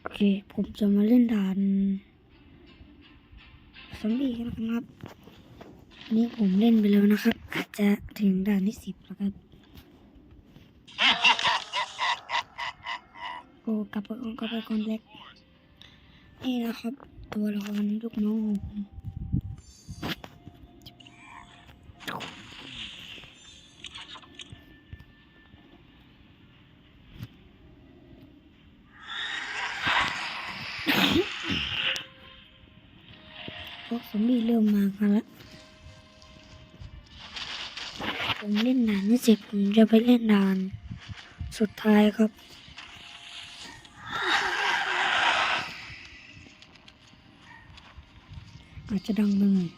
โอเค ผมจะมาเล่นด่านซอมบี้กันนะครับนนี้ผมเล่นไปแล้วนะครับ อาจจะถึงด่านที่สิบแล้วครับโอ้กลับไปก่อนกลับไปก่อนเล็กนี่นะครับ ตัวละครลูกน้องของผม ซอมบี้เริ่มมากันแล้วผมเล่นด่านที่สิบผมจะไปเล่นด่าน สุดท้ายครับอาจจะดังไปหน่อย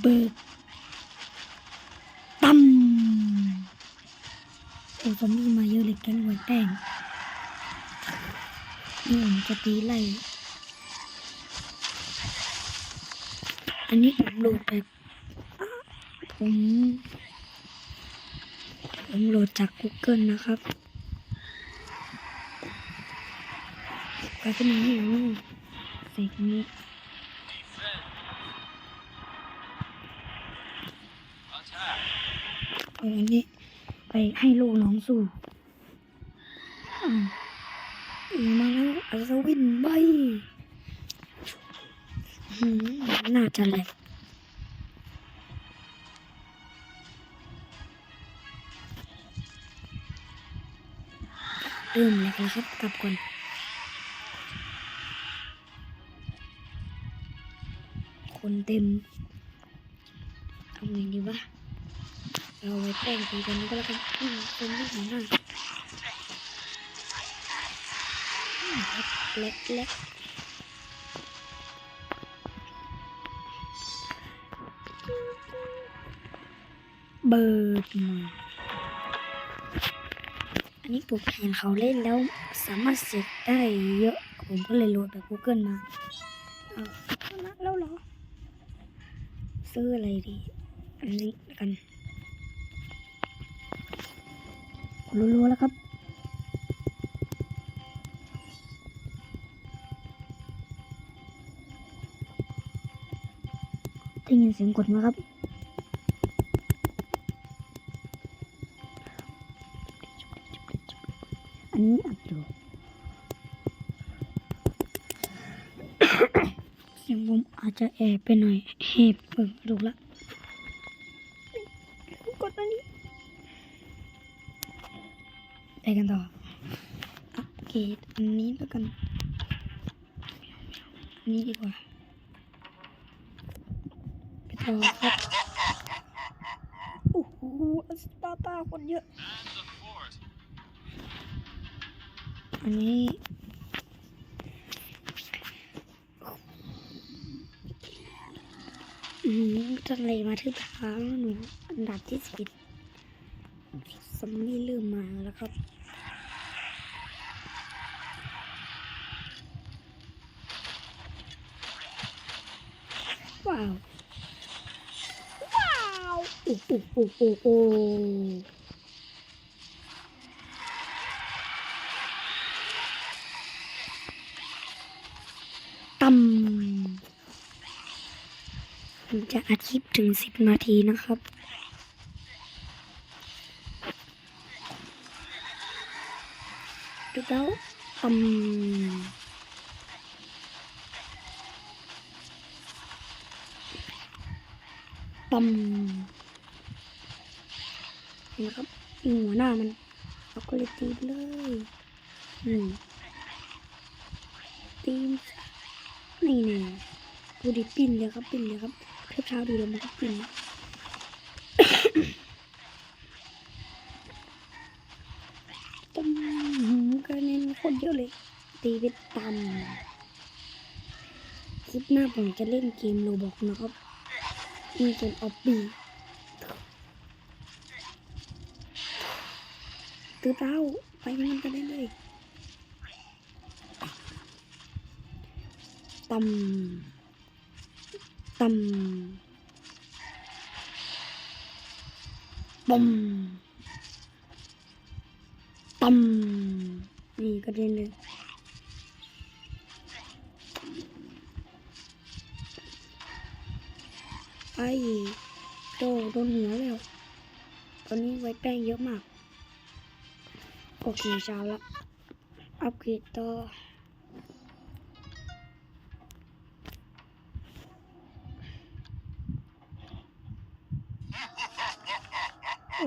เบิกตั้มโอ้ซอมบี้มาเยอะเลยแกงหัวแป้งนี่ผมจะตีไล่ อันนี้ผมโหลดแบบผมผมโหลดจาก Google นะครับไปเป็นอย่างนี้เหรอใส่งนี้เอออันนี้ไปให้ลูกน้องสู้อ่าอีกมาแล้วอัศวินใบ น่าจะแหลกเริ่มแหลกแล้วครับ กลับก่อนคนเต็มทำไงดีวะเราไว้แป้งตีกันก็แล้วกันอืมคนที่หัวหน้าเล็กเล็ก เบิร์ดมาอันนี้ผมเห็นเขาเล่นแล้วสามารถเสกได้เยอะ ผมก็เลยโหลดแบบ Google มาเอาแล้วเหรอ ซื้ออะไรดี อันนี้แล้วกันรัวๆแล้วครับได้ยินเสียงกดไหมครับ ยงผมอาจจะแอบไปหน่อยเห็บเปิดดูละกดอันนี้ไปกันต่ออัปเกรดอันนี้แล้วกันอันนี้ดีกว่าไปต่อครับโอ้โหอัสตาตาคนเยอะ อันนี้ มจะอะไรมาทึบเท้าหนูอันดับที่สิบสมนี่ลืมมาแล้วครับว้าว ว้าวโอ้โอ้โอ้โอ้ จะอัดคลิปถึงสิบนาทีนะครับ ดูแล้วอืมปัมเห็นไหมครับหัวหน้ามันเราก็เลยตีเลยนี่ตีมนี่แน่ดูดิปิ้นเลยครับปิ้นเลยครับ เทปเช้าดูแล้วมันก็กินต้มหูกระเน็นโคตรเยอะเลย ตีไปตามคลิปหน้าผมจะเล่นเกมโรบอกนะครับ มีเกมออบบีตื้อเต้าไปมันกันได้เลยตำ ตำบอมตั้มนี่กระเด็นเลยไอ้โตโดนหัวแล้ว ตอนนี้ไว้แป้งเยอะมาก โอเคเช้าละ อัปเกรดต่อ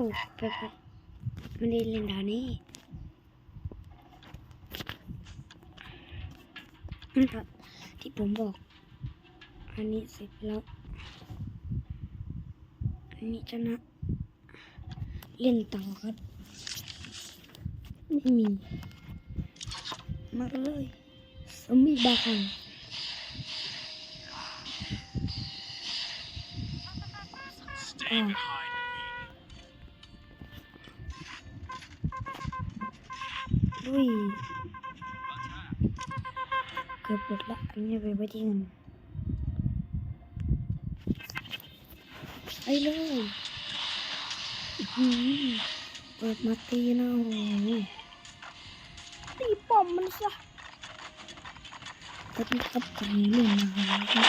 โอ้แป๊บๆมันได้เล่นดาวนี้นะครับที่ผมบอก อันนี้เสร็จแล้ว อันนี้ชนะ เล่นต่อครับ ไม่มี มาเลยสมิบาคันอ่า ดุยเกือบหมดละอันนี้ไปไว้ที่เงินไปเลยอื้อหือเปิดมาตีนะโอ้โหตีป้อมมันซะตอนนี้ครับตอนนี้เล่นมาแล้วครับ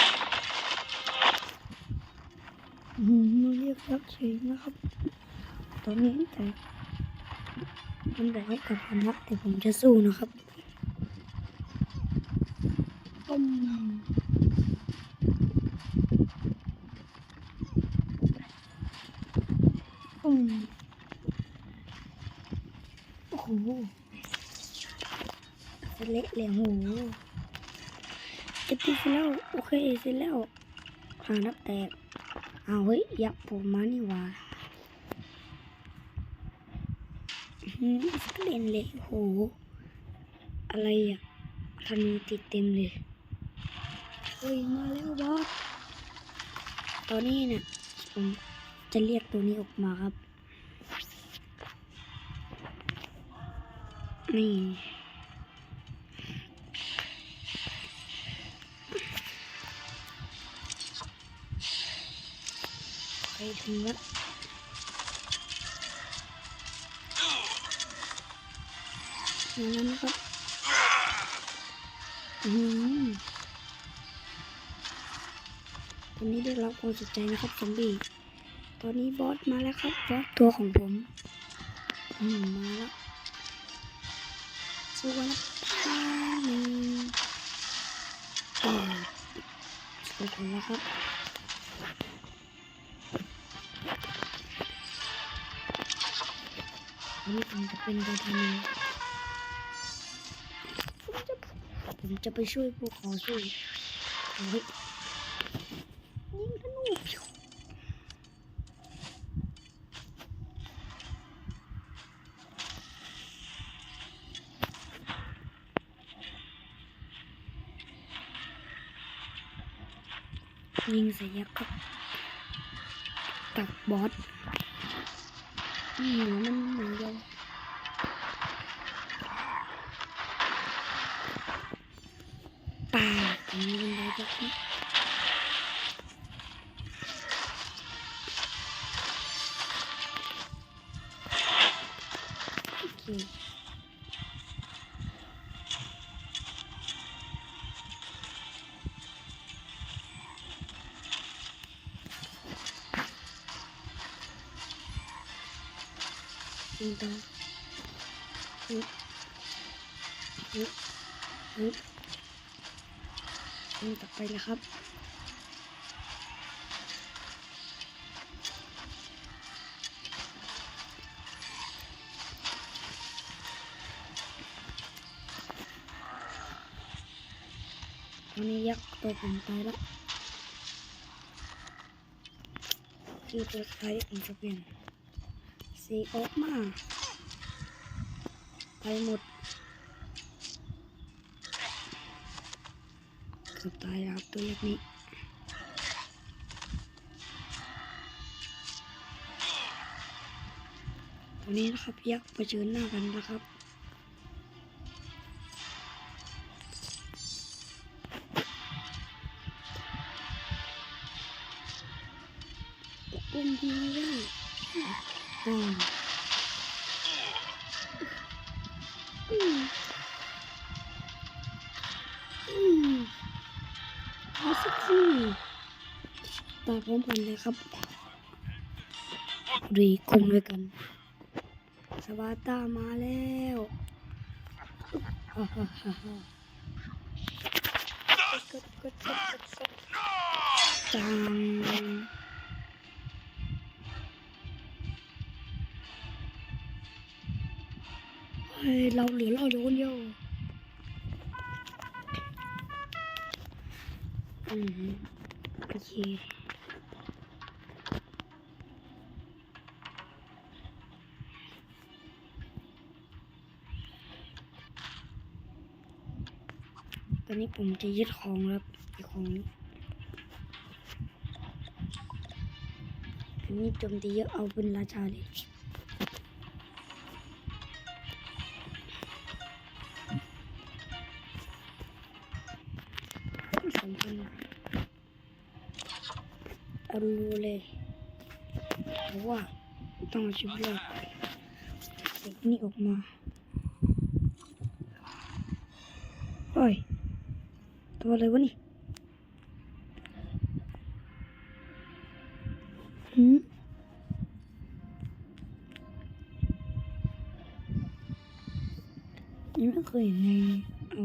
อืมเรียกรักเฉยนะครับ ตอนนี้แต่ มันบอกให้กลับมานะแต่ผมจะสู้นะครับป้มป้มโอ้โหจะเละเลยโหจะตีเสร็จแล้ว โอเคเสร็จแล้วหานับแตกเอาวเฮ้ยยับผมมานี่ว่าอื้อหืมส เล่นเลยโห อะไรอะทันติดเต็มเลยเฮ้ยมาแล้วบอสตอนนี้เนี่ยผมจะเรียกตัวนี้ออกมาครับ นี่ไปถึงแล้ว อย่างนั้นครับอืมตอนนี้ได้รับความสนใจนะครับซอมบี้ตอนนี้บอสมาแล้วครับบอสตัวของผม อืมมาแล้วสวัสดีเออสวยคนแล้วครับอันนี้ผมจะเป็นตัวทำ ผมจะไปช่วยพวกเขอสู้เฮ้ยยิงธนูพิวยิงใส่ยักษ์ครับตักบอสเหนือมัน ยิงต่อฮึฮึฮึบยิงต่อไปเลยครับตอนนี้ยักษ์ตัวผมตายแล้วทีตัวท้ายผมจะเปลี่ยน สีออกมา ไปหมดเกือบตายแล้วตัวเล็กนี้ตัวนี้นะครับ ยักษ์เผชิญหน้ากันนะครับปุ่มดี อืมอืมอืมเอาสักทีมาพร้อมผมเลยครับรีคุมด้วยกันสวาต้ามาแล้วฮ่าจัง เราเหลือเราอยู่คนเดียวอืมโอเคตอนนี้ผมจะยึดของแล้วยึดของนี้อันนี้โจมตีเยอะเอาเป็นราชาเลย ต้องเอาชีวิตรอดเด็กนี่ออกมาเฮ้ยตัวอะไรวะนี่หืมยังไม่เคยเห็นในเอา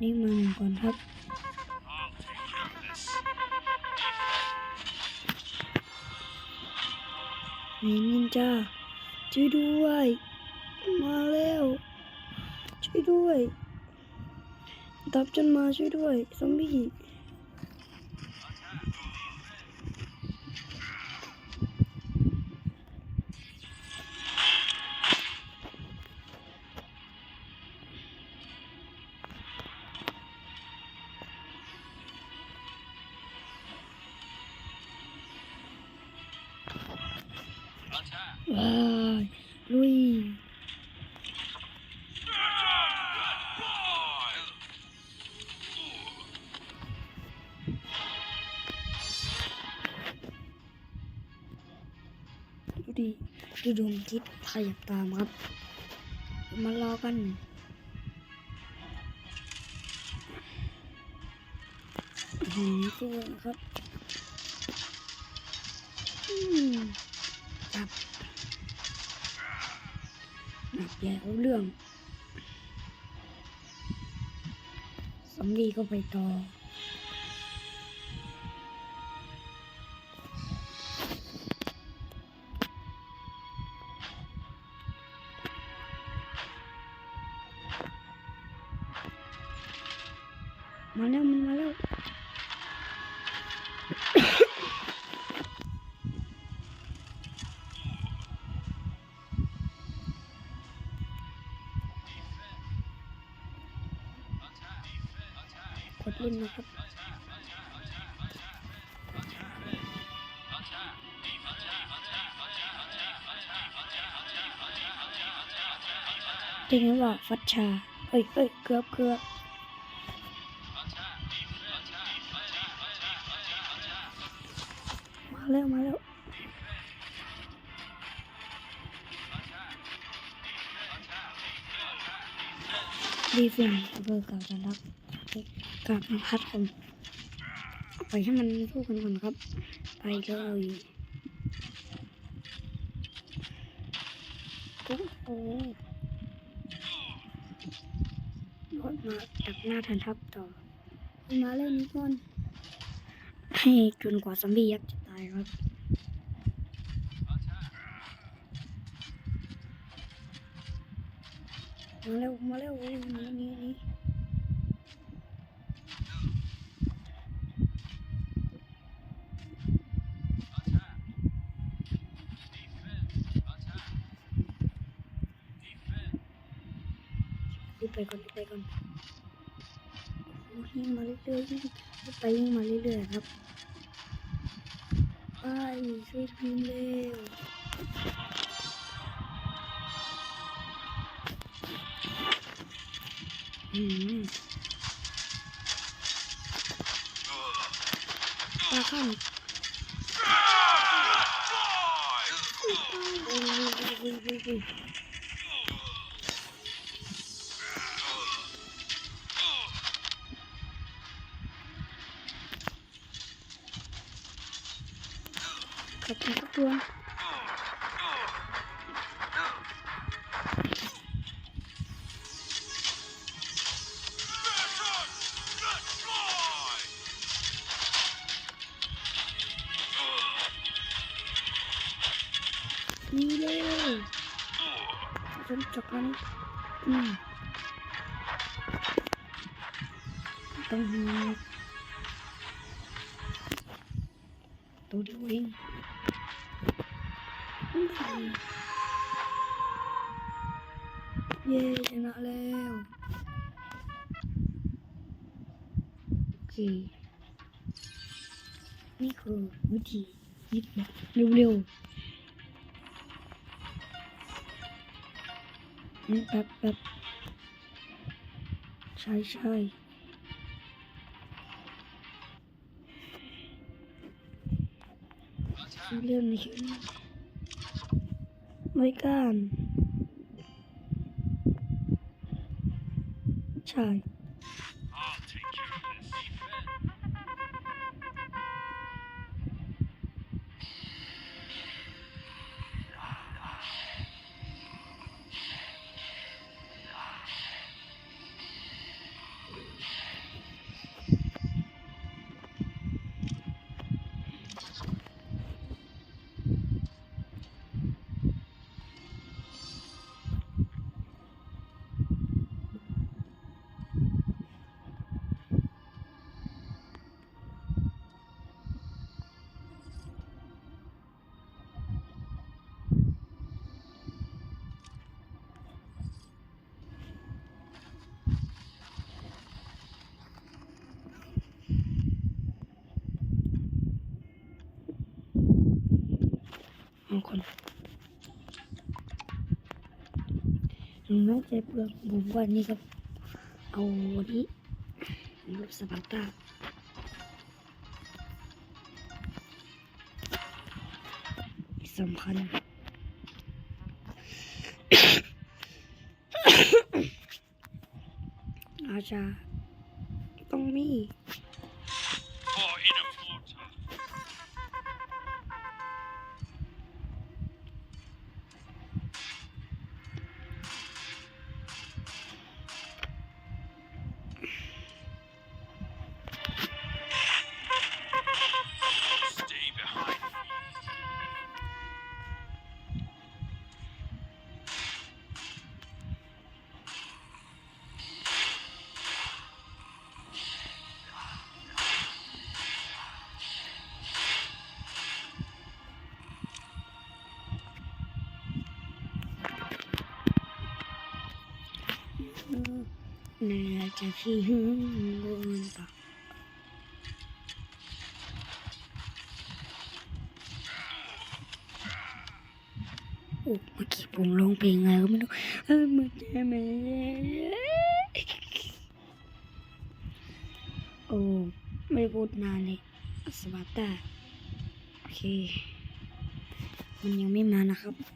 นี่มาหนึ่งก่อนครับ มีนินจาช่วยด้วย มาแล้วช่วยด้วย ดับจนมาช่วยด้วย ซอมบี้ ว้ายลุยดูดิดูดวงทิตย์ขยับตามครับ มารอกันอื้อหือตัวนะครับ แล้วเอาเรื่องสำลีก็ไปต่อ นนะครับเรียกว่าฟัชชา เอ้ยเอ้ยเกือบเกือบมาแล้ว มาแล้วดีฟินเบอร์เก่าจะรับ กลับมาพัดผมปล่อยให้มันสู้กันก่อนครับ ไปเลยโอ้โหรถมาดักหน้าทันทับต่อ มาเล่นนี้ก่อน ให้จนกว่าซอมบี้ยักษ์จะตายครับมาเร็วมาเร็วนี่นี่นี่ ไปก่อนรีบไปก่อนโอ้ยิงมาเรื่อยๆยิงไปยิงมาเรื่อยๆครับไปช่วยทีมเร็วอืมปลาข้างโอ้ยโอ้ยโอ้ ต้องมีตัวเดียวเองเย้ชนะแล้วโอเคนี่คือวิธียิบแบบเร็วๆนี่แบบแบบใช่ใช่ เรื่องนี้ไม่กันใช่ คนหนูไม่ใจเปลือกผมว่านี่ครับ เอาวันนี้รูปสปาร์ตาสำคัญอาชาต้องมี น่าจะพี่หึงบนปากโอ้เมื่อกี้ผมร้องเพลงอะไรก็ไม่รู้เออมันจะไม่โอ้ไม่พูดนานเลยสวัสดีโอเค มันยังไม่มานะครับ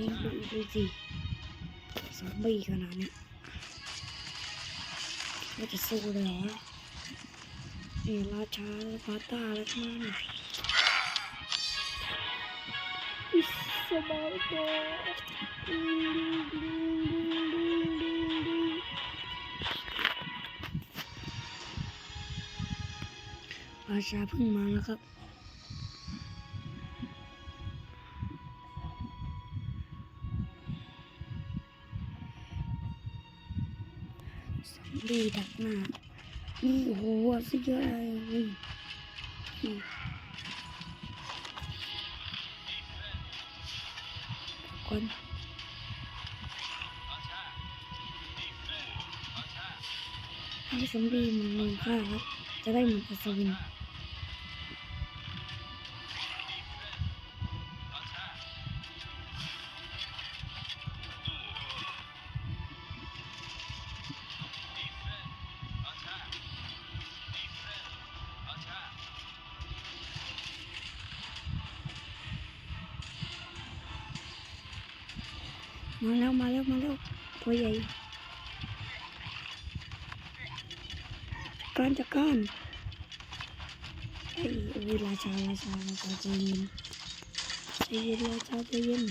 นี่ดูดูสิซอมบี้ขนาดนี้ยว่าจะสู้เลยเหรอเอราชาพาตาแล้วมันอิสบายตัวราชาเพิ่งมาแล้วครับ ดีดักหน้านี่โอ้โหสุดยอดเลยคนให้สมบีมันมึงค่าครับ จะได้เหมือนอัศวิน มาแล้วมาแล้วมาแล้วตัวใหญ่การจัดการไอ้โอ้ยราชาราชาราชาใจเย็นใจเย็นราชาใจเย็น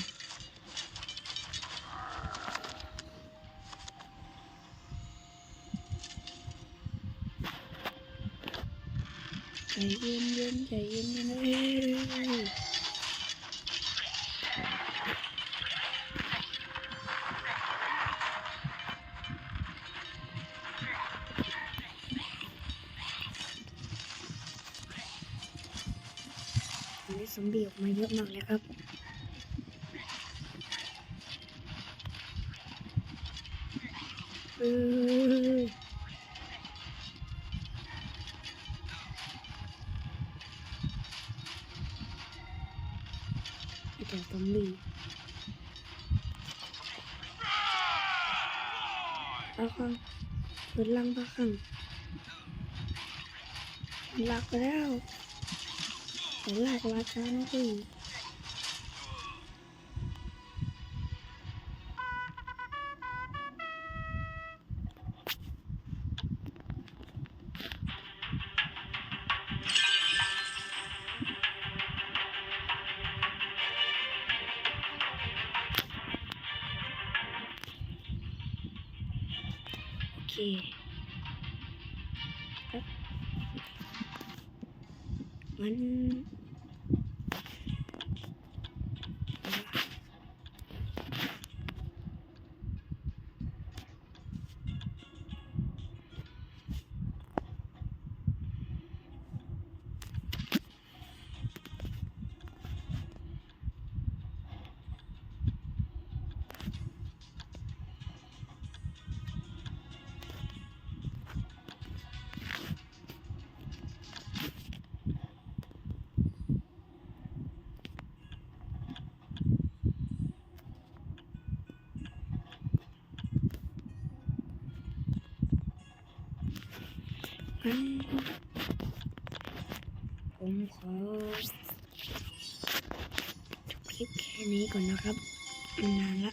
ใจเย็นเย็นใจเย็นเย็นเอ้ กมาเยอะมากเลยครับเออไอ้แต่ซอมบี้เอาข้างเปิดลังปะข้างลักแล้ว แต่ลากร ผมขอจบคลิปแค่นี้ก่อนนะครับนานละ